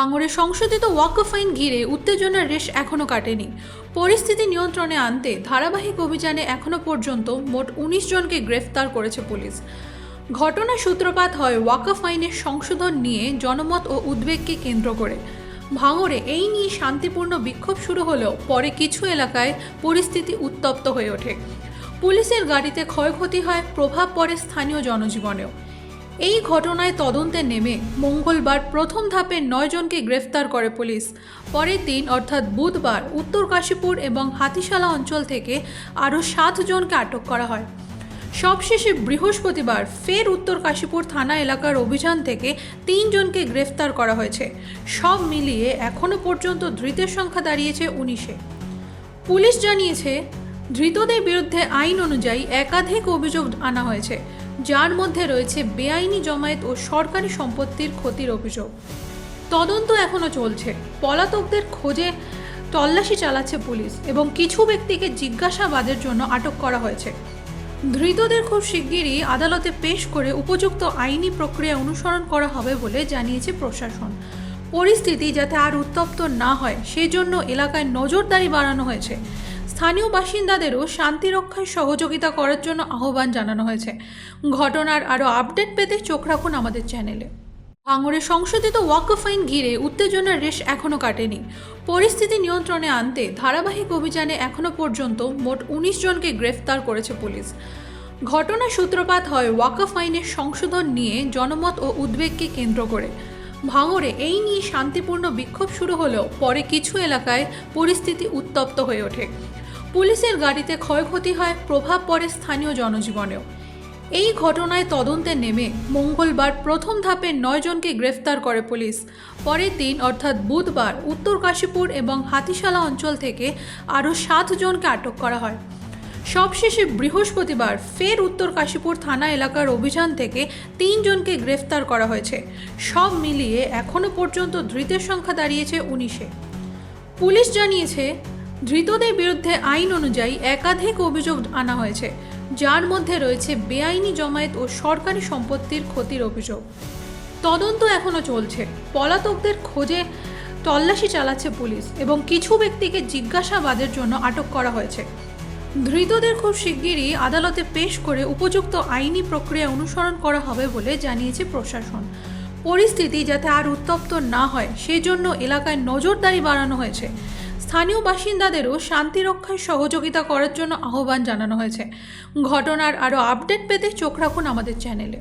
ভাঙড়ে সংশোধিত ওয়াকফ আইন ঘিরে উত্তেজনার রেশ এখনও কাটেনি। পরিস্থিতি নিয়ন্ত্রণে আনতে ধারাবাহিক অভিযানে এখনও পর্যন্ত মোট উনিশ জনকে গ্রেফতার করেছে পুলিশ। ঘটনা সূত্রপাত হয় ওয়াকফ আইনের সংশোধন নিয়ে জনমত ও উদ্বেগকে কেন্দ্র করে। ভাঙড়ে এই নিয়ে শান্তিপূর্ণ বিক্ষোভ শুরু হলেও পরে কিছু এলাকায় পরিস্থিতি উত্তপ্ত হয়ে ওঠে। পুলিশের গাড়িতে ক্ষয়ক্ষতি হয়, প্রভাব পড়ে স্থানীয় জনজীবনেও। এই ঘটনায় তদন্তে নেমে মঙ্গলবার প্রথম ধাপে নয় জনকে গ্রেফতার করে পুলিশ। পরের দিন, অর্থাৎ বুধবার, উত্তর কাশীপুর এবং হাতিশালা অঞ্চল থেকে আরও সাত জনকে আটক করা হয়। সবশেষে বৃহস্পতিবার ফের উত্তর কাশীপুর থানা এলাকার অভিযান থেকে তিনজনকে গ্রেফতার করা হয়েছে। সব মিলিয়ে এখনও পর্যন্ত ধৃতের সংখ্যা দাঁড়িয়েছে উনিশে। পুলিশ জানিয়েছে, ধৃতদের বিরুদ্ধে আইন অনুযায়ী একাধিক অভিযোগ আনা হয়েছে। যার মধ্যে রয়েছে বেআইনি জমায়েত ও সরকারি সম্পত্তির ক্ষতির অভিযোগ। তদন্ত এখনও চলছে। পলাতকদের খোঁজে তল্লাশি চালাচ্ছে পুলিশ এবং কিছু ব্যক্তিকে জিজ্ঞাসাবাদের জন্য আটক করা হয়েছে। ধৃতদের খুব শিগগিরই আদালতে পেশ করে উপযুক্ত আইনি প্রক্রিয়া অনুসরণ করা হবে বলে জানিয়েছে প্রশাসন। পরিস্থিতি যাতে আর উত্তপ্ত না হয়, সেজন্য এলাকায় নজরদারি বাড়ানো হয়েছে। স্থানীয় বাসিন্দাদেরও শান্তি রক্ষায় সহযোগিতা করার জন্য আহ্বান জানানো হয়েছে। ঘটনার আরও আপডেট পেতে চোখ রাখুন আমাদের চ্যানেলে। ভাঙড়ে সংশোধিত ওয়াকফ আইন ঘিরে উত্তেজনার রেশ এখনও কাটেনি। পরিস্থিতি নিয়ন্ত্রণে আনতে ধারাবাহিক অভিযানে এখনও পর্যন্ত মোট উনিশ জনকে গ্রেফতার করেছে পুলিশ। ঘটনা সূত্রপাত হয় ওয়াকফ আইনের সংশোধন নিয়ে জনমত ও উদ্বেগকে কেন্দ্র করে। ভাঙড়ে এই নিয়ে শান্তিপূর্ণ বিক্ষোভ শুরু হলেও পরে কিছু এলাকায় পরিস্থিতি উত্তপ্ত হয়ে ওঠে। পুলিশের গাড়িতে ক্ষয়ক্ষতি হয়, প্রভাব পড়ে স্থানীয় জনজীবনেও। এই ঘটনায় তদন্তে নেমে মঙ্গলবার প্রথম ধাপে নয় জনকে গ্রেফতার করে পুলিশ। পরের দিন, অর্থাৎ বুধবার, উত্তর কাশীপুর এবং হাতিশালা অঞ্চল থেকে আরও সাত জনকে আটক করা হয়। সবশেষে বৃহস্পতিবার ফের উত্তর কাশীপুর থানা এলাকার অভিযান থেকে তিনজনকে গ্রেফতার করা হয়েছে। সব মিলিয়ে এখনও পর্যন্ত ধৃতের সংখ্যা দাঁড়িয়েছে উনিশে। পুলিশ জানিয়েছে ধৃতদের বিরুদ্ধে আইন অনুযায়ী একাধিক অভিযোগ আনা হয়েছে, যার মধ্যে রয়েছে বেআইনি জমায়েত ও সরকারি সম্পত্তির ক্ষতির অভিযোগ। তদন্ত এখনও চলছে। পলাতকদের খোঁজে তল্লাশি চালাচ্ছে পুলিশ এবং কিছু ব্যক্তিকে জিজ্ঞাসাবাদের জন্য আটক করা হয়েছে। ধৃতদের খুব শিগগিরই আদালতে পেশ করে উপযুক্ত আইনি প্রক্রিয়া অনুসরণ করা হবে বলে জানিয়েছে প্রশাসন। পরিস্থিতি যাতে আর উত্তপ্ত না হয়, সেজন্য এলাকায় নজরদারি বাড়ানো হয়েছে। স্থানীয় বাসিন্দাদেরও শান্তি রক্ষায় সহযোগিতা করার জন্য আহ্বান জানানো হয়েছে। ঘটনার আরও আপডেট পেতে চোখ রাখুন আমাদের চ্যানেলে।